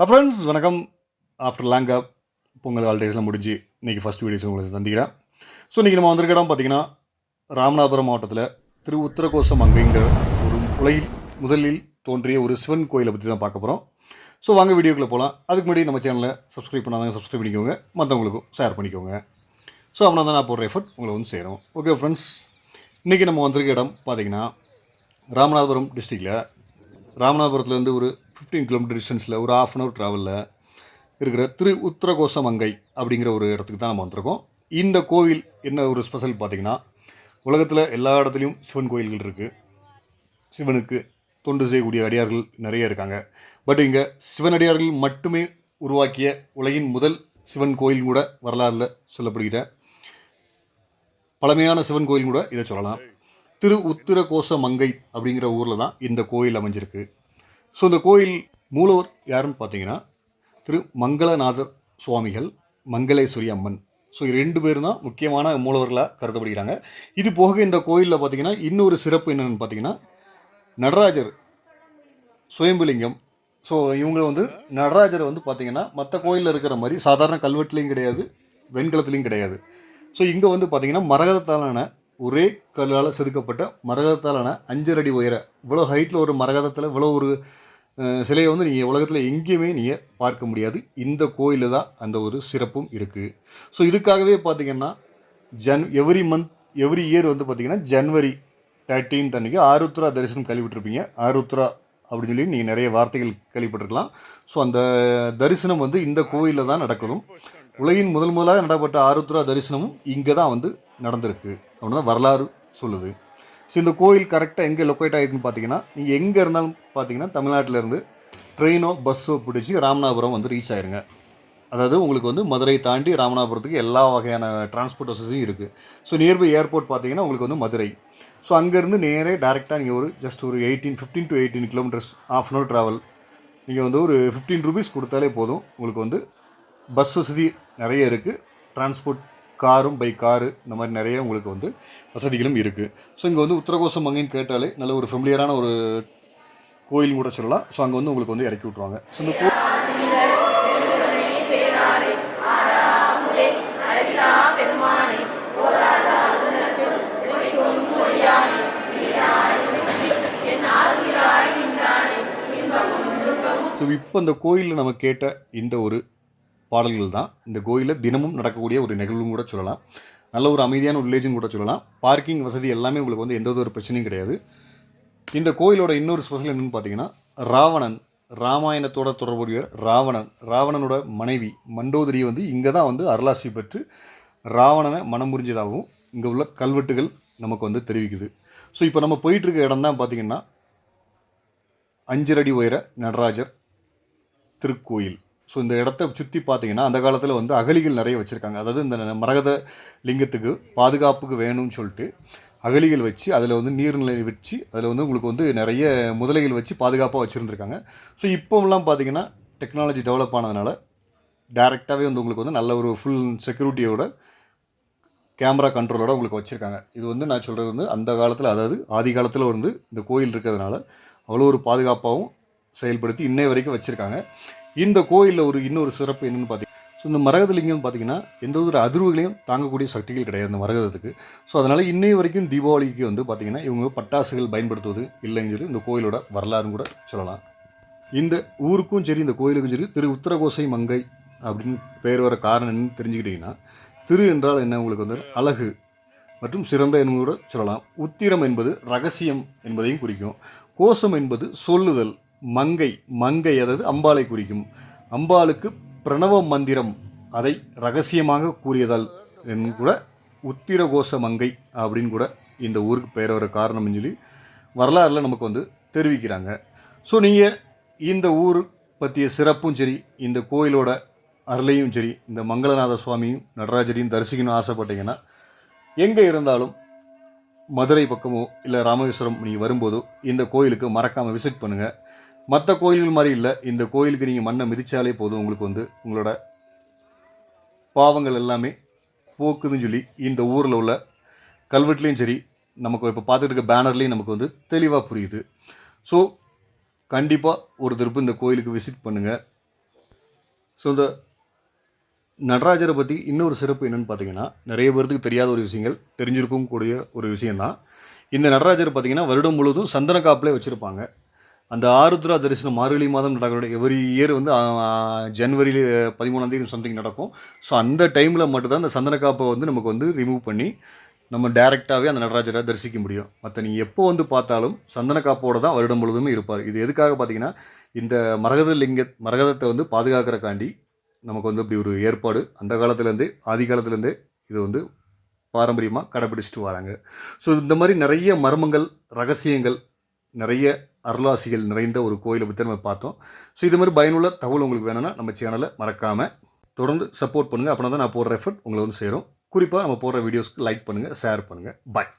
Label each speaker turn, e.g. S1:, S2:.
S1: Friends வணக்கம். After long அப் பொங்கல் ஹாலிடேஸ்லாம் முடிஞ்சு இன்றைக்கி ஃபஸ்ட் வீடியோஸ் உங்களுக்கு சந்திக்கிறேன் ஸோ இன்றைக்கி நம்ம வந்திருக்க இடம் பார்த்தீங்கன்னா ராமநாதபுரம் மாவட்டத்தில் திரு உத்தரகோசம் அங்கைங்கிற ஒரு உலகில் முதலில் தோன்றிய ஒரு சிவன் கோயிலை பற்றி தான் பார்க்க போகிறோம் ஸோ வாங்க வீடியோக்குள்ளே போகலாம் அதுக்கு முன்னாடி நம்ம சேனலை சப்ஸ்கிரைப் பண்ணாதாங்க சப்ஸ்கிரைப் பண்ணிக்கோங்க. மற்றவங்களுக்கும் ஷேர் பண்ணிக்கோங்க. ஸோ அப்படின்னா தான் நான் போடுற எஃபர்ட் உங்களை வந்து சேரும். ஓகே ஃப்ரெண்ட்ஸ் இன்றைக்கி நம்ம வந்திருக்க இடம் பார்த்தீங்கன்னா ராமநாதபுரம் டிஸ்ட்ரிக்டில் ராமநாதபுரத்துலேருந்து ஒரு ஃபிஃப்டீன் கிலோமீட்டர் டிஸ்டன்ஸில் ஒரு ஆஃப் அன் ஹவர் ட்ராவலில் இருக்கிற திரு உத்தரகோசமங்கை அப்படிங்கிற ஒரு இடத்துக்கு தான் நம்ம வந்திருக்கோம். இந்த கோவில் என்ன ஒரு ஸ்பெஷல் பார்த்திங்கன்னா உலகத்தில் எல்லா இடத்துலையும் சிவன் கோயில்கள் இருக்குது சிவனுக்கு தொண்டு செய்யக்கூடிய அடியார்கள் நிறைய இருக்காங்க. பட் இங்கே சிவனடியார்கள் மட்டுமே உருவாக்கிய உலகின் முதல் சிவன் கோயில் கூட வரலாறுல சொல்லப்படுகிற பழமையான சிவன் கோயில் கூட இதை சொல்லலாம். திரு உத்திரகோச மங்கை அப்படிங்கிற ஊரில் தான் இந்த கோயில் அமைஞ்சிருக்கு. ஸோ இந்த கோயில் மூலவர் யாருன்னு பார்த்தீங்கன்னா திரு மங்களநாதர் சுவாமிகள் மங்களேஸ்வரி அம்மன். ஸோ ரெண்டு பேரும் தான் முக்கியமான மூலவர்களாக கருதப்படுகிறாங்க. இது போக இந்த கோயிலில் பார்த்தீங்கன்னா இன்னொரு சிறப்பு என்னென்னு பார்த்தீங்கன்னா நடராஜர் சுயம்புலிங்கம். ஸோ இவங்க வந்து நடராஜர் வந்து பார்த்தீங்கன்னா மற்ற கோயிலில் இருக்கிற மாதிரி சாதாரண கல்வெட்டுலேயும் கிடையாது வெண்கலத்துலேயும் கிடையாது. ஸோ இங்கே வந்து பார்த்திங்கன்னா மரகதத்தாலான ஒரே கல்லால் செதுக்கப்பட்ட மரகதத்தாலான அஞ்சரை அடி உயர. இவ்வளோ ஹைட்டில் ஒரு மரகதத்தில் இவ்வளோ ஒரு சிலையை வந்து நீங்கள் உலகத்தில் எங்கேயுமே நீங்கள் பார்க்க முடியாது. இந்த கோயிலில் தான் அந்த ஒரு சிறப்பும் இருக்குது ஸோ இதுக்காகவே பார்த்தீங்கன்னா Jan every month every year வந்து பார்த்திங்கன்னா ஜனவரி தேர்ட்டீன்த் அன்றைக்கி ஆருத்ரா தரிசனம் கேள்விப்பட்டிருப்பீங்க ஆருத்ரா அப்படின்னு சொல்லி நீங்கள் நிறைய வார்த்தைகள் கேள்விப்பட்டிருக்கலாம் ஸோ அந்த தரிசனம் வந்து இந்த கோயிலில் தான் நடக்கணும். உலகின் முதல் முதலாக நடப்பட்ட ஆருத்ரா தரிசனமும் இங்கே தான் வந்து நடந்திருக்கு அப்படின்னு தான் வரலாறு சொல்லுது. ஸோ இந்த கோயில் கரெக்டாக எங்கே லொக்கேட் ஆகிருக்குன்னு பார்த்தீங்கன்னா நீங்கள் எங்கே இருந்தாலும் பார்த்தீங்கன்னா தமிழ்நாட்டிலேருந்து ட்ரெயினோ பஸ்ஸோ பிடிச்சி ராமநாதபுரம் வந்து ரீச் ஆயிருங்க. அதாவது உங்களுக்கு வந்து மதுரை தாண்டி ராமநாதபுரத்துக்கு எல்லா வகையான டிரான்ஸ்போர்ட் வசதியும் இருக்குது ஸோ நியர்பை ஏர்போர்ட் பார்த்தீங்கன்னா உங்களுக்கு வந்து மதுரை. ஸோ அங்கேருந்து நேரே டேரெக்டாக நீங்கள் ஒரு ஜஸ்ட் ஒரு eighteen fifteen to eighteen kilometres of an hour travel நீங்கள் வந்து ஒரு ஃபிஃப்டீன் ருபீஸ் கொடுத்தாலே போதும். உங்களுக்கு வந்து பஸ் வசதி நிறைய இருக்குது டிரான்ஸ்போர்ட் காரும் பை காரு இந்த மாதிரி நிறைய உங்களுக்கு வந்து வசதிகளும் இருக்குது ஸோ இங்கே வந்து உத்தரகோசம் மங்கைன்னு கேட்டாலே நல்ல ஒரு ஃபெமிலியரான ஒரு கோயில் கூட சொல்லலாம். ஸோ அங்கே வந்து உங்களுக்கு வந்து இறக்கி விட்ருவாங்க ஸோ இந்த கோ ஸோ இப்போ இந்த கோயிலில் நம்ம கேட்ட இந்த ஒரு பாடல்கள் தான் இந்த கோயிலில் தினமும் நடக்கக்கூடிய ஒரு நிகழ்வும் கூட சொல்லலாம். நல்ல ஒரு அமைதியான ஒரு வில்லேஜும் கூட சொல்லலாம். பார்க்கிங் வசதி எல்லாமே உங்களுக்கு வந்து எந்த ஒரு பிரச்சனையும் கிடையாது. இந்த கோயிலோட இன்னொரு ஸ்பெஷல் என்னென்னு பார்த்தீங்கன்னா ராவணன் ராமாயணத்தோட தொடர்புடைய ராவணன் ராவணனோட மனைவி மண்டோதரி வந்து இங்கே தான் வந்து அருளாசி பெற்று ராவணனை மனம் புரிஞ்சதாகவும் இங்கே உள்ள கல்வெட்டுகள் நமக்கு வந்து தெரிவிக்குது. ஸோ இப்போ நம்ம போயிட்டுருக்க இடம் தான் பார்த்தீங்கன்னா அஞ்சரடி உயர நடராஜர் திருக்கோயில். ஸோ இந்த இடத்த சுற்றி பார்த்தீங்கன்னா அந்த காலத்தில் வந்து அகலிகள் நிறைய வச்சுருக்காங்க. அதாவது இந்த மரகத லிங்கத்துக்கு பாதுகாப்புக்கு வேணும்னு சொல்லிட்டு அகலிகள் வச்சு அதில் வந்து நீர்நிலை வச்சு அதில் வந்து உங்களுக்கு வந்து நிறைய முதலைகள் வச்சு பாதுகாப்பாக வச்சுருந்துருக்காங்க. ஸோ இப்போலாம் பார்த்தீங்கன்னா டெக்னாலஜி டெவலப் ஆனதுனால டேரெக்டாகவே வந்து உங்களுக்கு வந்து நல்ல ஒரு ஃபுல் செக்யூரிட்டியோட கேமரா கண்ட்ரோலோட உங்களுக்கு வச்சுருக்காங்க. இது வந்து நான் சொல்கிறது வந்து அந்த காலத்தில் அதாவது ஆதி காலத்தில் வந்து இந்த கோயில் இருக்கிறதுனால அவ்வளோ ஒரு பாதுகாப்பாகவும் செயல்படுத்தி இன்னை வரைக்கும் வச்சுருக்காங்க. இந்த கோயிலில் ஒரு இன்னொரு சிறப்பு என்னென்னு பார்த்தீங்கன்னா ஸோ இந்த மரகதலிங்கம் பார்த்தீங்கன்னா எந்த ஒரு அதிர்வுகளையும் தாங்கக்கூடிய சக்திகள் கிடையாது இந்த மரகதத்துக்கு. ஸோ அதனால் இன்னை வரைக்கும் தீபாவளிக்கு வந்து பார்த்திங்கன்னா இவங்க பட்டாசுகள் பயன்படுத்துவது இல்லைங்கிறது இந்த கோயிலோட வரலாறுன்னு கூட சொல்லலாம். இந்த ஊருக்கும் சரி இந்த கோயிலுக்கும் சரி திரு உத்தரகோசை மங்கை அப்படின்னு பெயர் வர காரணம் என்னன்னு தெரிஞ்சுக்கிட்டிங்கன்னா திரு என்றால் என்ன உங்களுக்கு வந்து? அழகு மற்றும் சிறந்த என்று கூட சொல்லலாம். உத்திரம் என்பது ரகசியம் என்பதையும் குறிக்கும். கோஷம் என்பது சொல்லுதல் மங்கை மங்கை அதாவது அம்பாளை குறிக்கும். அம்பாளுக்கு பிரணவ மந்திரம் அதை ரகசியமாக கூறியதால் என் கூட உத்திரகோச மங்கை அப்படின்னு கூட இந்த ஊருக்கு பெயர் வர காரணம்னு சொல்லி வரலாறுல நமக்கு வந்து தெரிவிக்கிறாங்க. ஸோ நீங்கள் இந்த ஊர் பற்றிய சிறப்பும் சரி இந்த கோயிலோட அருளையும் சரி இந்த மங்களநாத சுவாமியும் நடராஜரையும் தரிசிக்கணும்னு ஆசைப்பட்டீங்கன்னா எங்கே இருந்தாலும் மதுரை பக்கமோ இல்லை ராமேஸ்வரம் நீங்கள் வரும்போதோ இந்த கோயிலுக்கு மறக்காமல் விசிட் பண்ணுங்கள் மற்ற கோயில்கள் மாதிரி இல்லை. இந்த கோயிலுக்கு நீங்கள் மண்ணை மிதித்தாலே போதும். உங்களுக்கு வந்து உங்களோட பாவங்கள் எல்லாமே போக்குதுன்னு சொல்லி இந்த ஊரில் உள்ள கல்வெட்டுலேயும் சரி நமக்கு இப்போ பார்த்துட்டு இருக்க பேனர்லேயும் நமக்கு வந்து தெளிவாக புரியுது. ஸோ கண்டிப்பாக ஒரு திருப்பு இந்த கோயிலுக்கு விசிட் பண்ணுங்கள் ஸோ இந்த நடராஜரை பற்றி இன்னொரு சிறப்பு என்னென்னு பார்த்தீங்கன்னா நிறைய பேர்த்துக்கு தெரியாத ஒரு விஷயங்கள் தெரிஞ்சிருக்கும் கூடிய ஒரு விஷயந்தான் இந்த நடராஜர் பார்த்திங்கன்னா வருடம் முழுவதும் சந்தன காப்பிலே வச்சுருப்பாங்க. அந்த ஆருத்ரா தரிசனம் மார்கழி மாதம் நடக்கிற எவ்ரி இயர் வந்து ஜனவரி பதிமூணாந்தேதி சம்திங் நடக்கும். ஸோ அந்த டைமில் மட்டும்தான் அந்த சந்தன காப்பை வந்து நமக்கு வந்து ரிமூவ் பண்ணி நம்ம டேரெக்டாகவே அந்த நடராஜரை தரிசிக்க முடியும். மற்ற நீ எப்போ வந்து பார்த்தாலும் சந்தன காப்போட தான் வருடம் முழுவதுமே இருப்பார். இது எதுக்காக பார்த்தீங்கன்னா இந்த மரகத லிங்க மரகதத்தை வந்து பாதுகாக்கிறக்காண்டி நமக்கு வந்து அப்படி ஒரு ஏற்பாடு. அந்த காலத்துலேருந்தே ஆதி காலத்துலேருந்தே இது வந்து பாரம்பரியமாக கடைபிடிச்சிட்டு வராங்க. ஸோ இந்த மாதிரி நிறைய மர்மங்கள் ரகசியங்கள் நிறைய அருளாசிகள் நிறைந்த ஒரு கோயிலை பற்றி நம்ம பார்த்தோம். ஸோ இது மாதிரி பயனுள்ள தகவல் உங்களுக்கு வேணும்னா நம்ம சேனலை மறக்காமல் தொடர்ந்து சப்போர்ட் பண்ணுங்கள் அப்படின்னா தான் நான் போடுற எஃபர்ட் உங்களை வந்து சேரும். குறிப்பாக நம்ம போடுற வீடியோஸ்க்கு லைக் பண்ணுங்கள் ஷேர் பண்ணுங்கள் பாய்